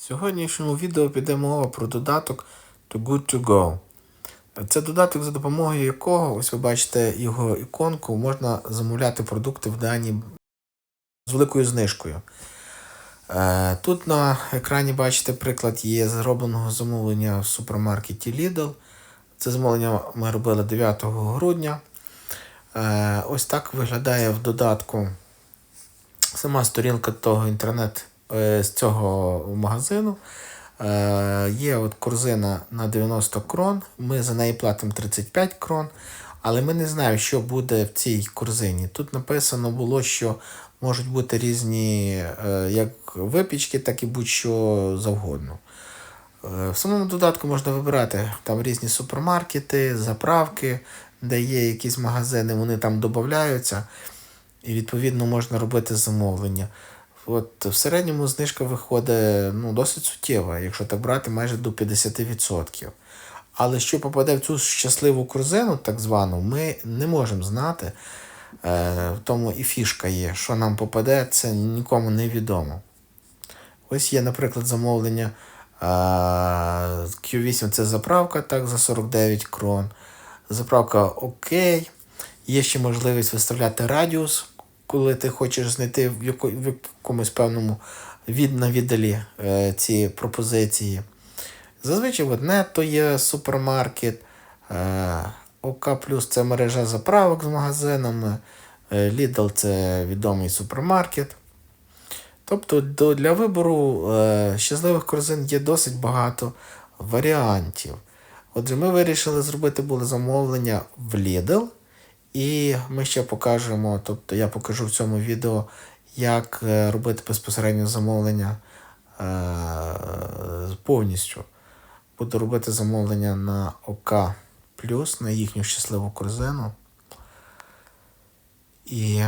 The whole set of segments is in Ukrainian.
В сьогоднішньому відео піде мова про додаток To Good To Go. Це додаток, за допомогою якого, ось ви бачите його іконку, можна замовляти продукти в Дані з великою знижкою. Е, Тут на екрані бачите приклад є зробленого замовлення в супермаркеті Lidl. Це замовлення ми робили 9 грудня. Е, Ось так виглядає в додатку сама сторінка того інтернет з цього магазину. Е, Є от корзина на 90 крон. Ми за неї платимо 35 крон. Але ми не знаємо, що буде в цій корзині. Тут написано було, що можуть бути різні е, як випічки, так і будь-що завгодно. Е, В самому додатку можна вибирати там різні супермаркети, заправки, де є якісь магазини, вони там додаються. І відповідно можна робити замовлення. От в середньому знижка виходить ну, досить суттєва, якщо так брати, майже до 50%. Але що попаде в цю щасливу корзину, так звану, ми не можемо знати. Е, в тому і фішка є, що нам попаде, це нікому не відомо. Ось є, наприклад, замовлення е, Q8 це заправка так, за 49 крон. Заправка ОК. Є ще можливість виставляти радіус, коли ти хочеш знайти в, якомусь певному від на віддалі е, ці пропозиції. Зазвичай от Netto є супермаркет, е, ОК Плюс це мережа заправок з магазинами, е, Lidl це відомий супермаркет. Тобто для вибору е, щасливих корзин є досить багато варіантів. Отже, ми вирішили зробити було замовлення в Lidl. І ми ще покажемо, тобто я покажу в цьому відео, як е, робити безпосередньо замовлення е, повністю. Буду робити замовлення на ОК плюс на їхню щасливу корзину. І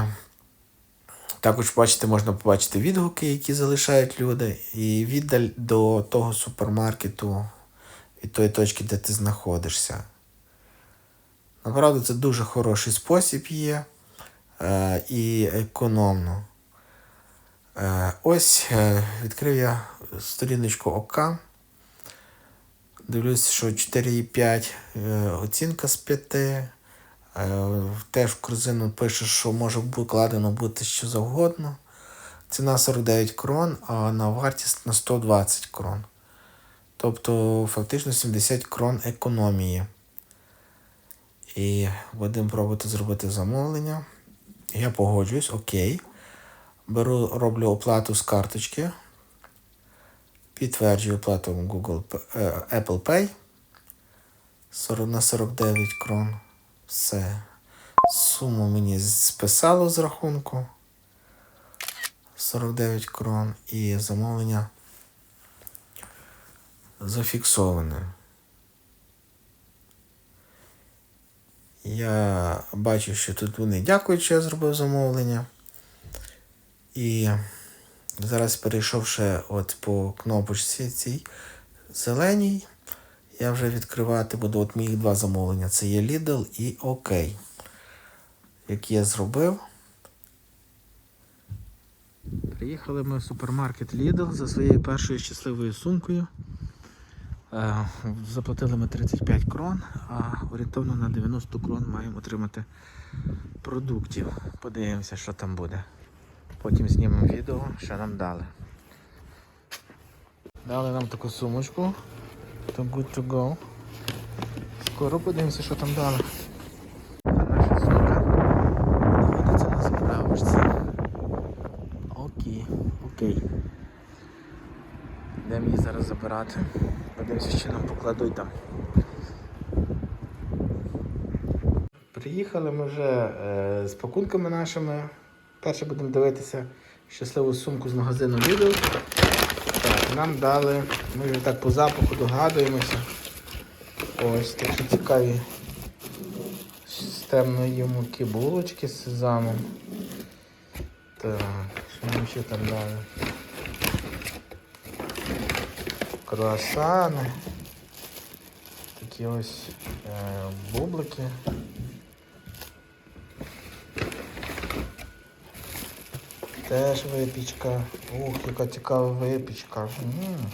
також бачите, можна побачити відгуки, які залишають люди, і віддаль до того супермаркету від тої точки, де ти знаходишся. Направду, це дуже хороший спосіб є е, і економно. Е, ось е, відкрив я сторіночку ОК. Дивлюсь, що 4,5 е, оцінка з 5. Е, теж в корзину пише, що може вкладено бути що завгодно. Ціна 49 крон, а на вартість на 120 крон. Тобто фактично 70 крон економії. І будемо пробувати зробити замовлення. Я погоджуюсь, окей. Беру, роблю оплату з карточки. Підтверджую оплату Google е, Apple Pay. 40 на 49 крон. Все. Суму мені списало з рахунку. 49 крон. І замовлення зафіксоване. Я бачу, що тут вони дякують, що я зробив замовлення. І зараз перейшовши от по кнопочці цій зеленій, я вже відкривати буду от моїх два замовлення. Це є Lidl і ОК, які я зробив. Приїхали ми в супермаркет Lidl за своєю першою щасливою сумкою. Е, Заплатили ми 35 крон, а орієнтовно на 90 крон маємо отримати продуктів. Подивимося, що там буде. Потім знімемо відео, що нам дали. Дали нам таку сумочку. To good to go. Скоро подивимося, що там дали. А наша сумка знаходиться на заправочці. Окей, окей. Йдемо її зараз забирати. Подивимося, що нам покладуть там. Приїхали ми вже е, з пакунками нашими. Перше будемо дивитися щасливу сумку з магазину Lidl. Так, нам дали, ми вже так по запаху догадуємося. Ось такі цікаві з темної муки булочки з сезамом. Так, що нам ще там дали? Круасани. Такі ось е, бублики. Теж випічка. Ух, яка цікава випічка. М.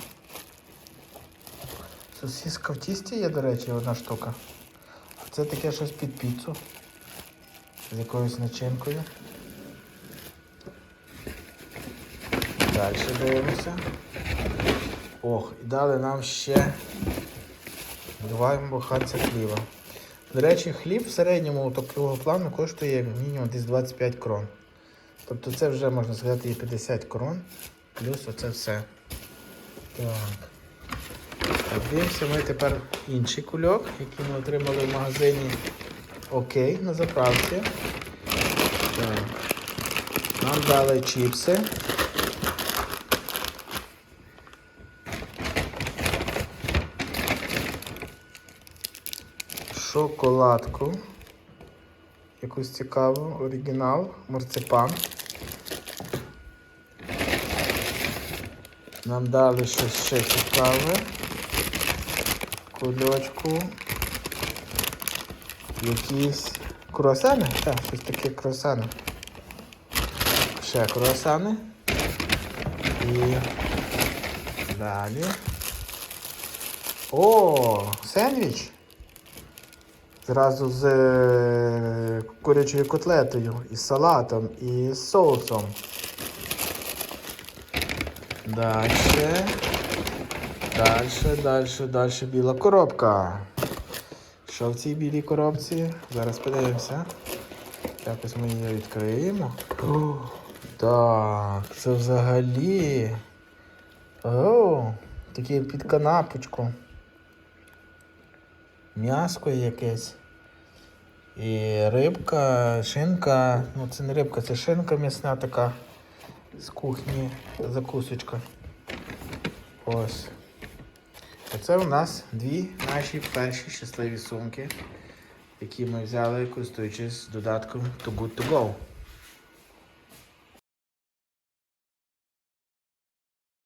Сосиска в тісті є, до речі, одна штука. А це таке щось під піцу. З якоюсь начинкою. Далі дивимося. Ох, і дали нам ще два буханця хліба. До речі, хліб в середньому такого плану коштує мінімум десь 25 крон. Тобто це вже можна сказати і 50 крон, плюс оце все. Так, Дивимося ми тепер інший кульок, який ми отримали в магазині Окей на заправці. Так. Нам дали чіпси. Шоколадку. Якусь цікаву, оригінал, марципан. Нам дали щось ще цікаве. Кульочку. Якісь круасани? Так, щось таке круасани. Ще круасани. І далі. О, сендвіч. Зразу з е, курячою котлетою, і салатом, і з соусом. Дальше. Дальше, дальше, дальше біла коробка. Що в цій білій коробці? Зараз подивимося. Якось ми її відкриємо. О, так, це взагалі. О, таке під канапочку. М'яско якесь. І рибка, шинка. Ну це не рибка, це шинка м'ясна така з кухні закусочка. Ось. Оце у нас дві наші перші щасливі сумки, які ми взяли, користуючись додатком To Good To Go.